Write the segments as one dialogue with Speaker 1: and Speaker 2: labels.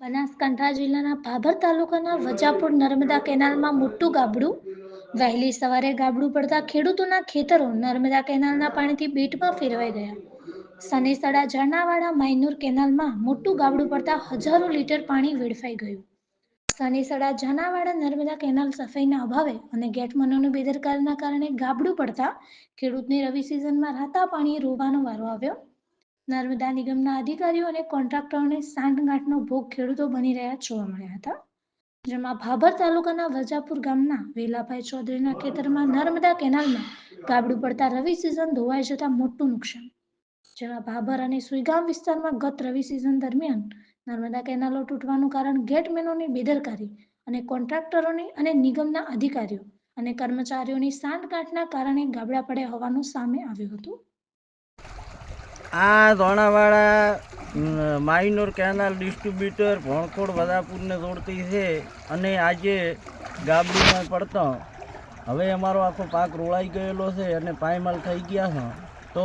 Speaker 1: બનાસકાંઠા જિલ્લાના ભાભર તાલુકાના વજાપુર નર્મદા કેનાલમાં મોટું ગાબડું. વહેલી સવારે ગાબડું પડતા ખેડૂતોના ખેતરો નર્મદા કેનાલના પાણીથી બેટમાં ફેરવાઈ ગયા. સનેસડા ઝરણાવાળા માયનુર કેનાલમાં મોટું ગાબડું પડતા હજારો લીટર પાણી વેડફાઈ ગયું. સનેસડા ઝરણાવાળા નર્મદા કેનાલ સફાઈના અભાવે અને ગેટમનોની બેદરકારીના કારણે ગાબડું પડતા ખેડૂતને રવિ સિઝનમાં રાતા પાણીએ રોવાનો વારો આવ્યો. નર્મદા નિગમના અધિકારીઓ અને કોન્ટ્રાક્ટરોને સાંઠગાંઠનો ભોગ ખેડૂતો બની રહ્યા જોવા મળ્યા હતા, જેમાં ભાભર તાલુકાના વજાપુર ગામના વેલાભાઈ ચૌધરીના ખેતરમાં નર્મદા કેનાલમાં ગાબડું પડતા રવિ સિઝન ધોવાઈ જતા મોટું નુકસાન, જેમાં ભાભર અને સુઈગામ વિસ્તારમાં ગત રવિ સિઝન દરમિયાન નર્મદા કેનાલો તૂટવાનું કારણ ગેટમેનોની બેદરકારી અને કોન્ટ્રાક્ટરોની અને નિગમના અધિકારીઓ અને કર્મચારીઓની સાંઠગાંઠના કારણે ગાબડા પડ્યા હોવાનું સામે આવ્યું હતું.
Speaker 2: આ ધોણાવાળા માઇનોર કેનાલ ડિસ્ટ્રીબ્યુટર ભણકોડ વદાપુરને જોડતી છે અને આજે ગાબડીમાં પડતો. હવે અમારો આખો પાક રોળાઈ ગયેલો છે અને પાયમાલ થઈ ગયા છે. તો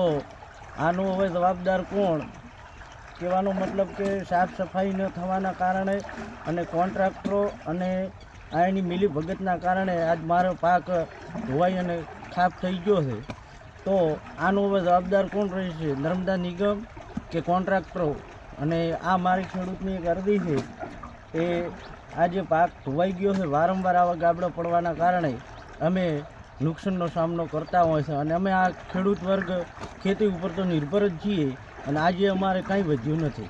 Speaker 2: આનું હવે જવાબદાર કોણ? કહેવાનો મતલબ કે સાફ સફાઈ ન થવાના કારણે અને કોન્ટ્રાક્ટરો અને અહીંની મિલી ભગતના કારણે આજ મારો પાક ધોવાઈ અને ખાપ થઈ ગયો છે. તો આનો જવાબદાર કોણ રહેશે નર્મદા નિગમ કે કોન્ટ્રાક્ટરો? અને આ મારી ખેડૂતની એક અરજી છે એ આ જે પાક ધોવાઈ ગયો છે, વારંવાર આવા ગાબડા પડવાના કારણે અમે નુકસાનનો સામનો કરતા હોય છે અને અમે આ ખેડૂત વર્ગ ખેતી ઉપર તો નિર્ભર જ છીએ અને આજે અમારે કાંઈ વધ્યું નથી.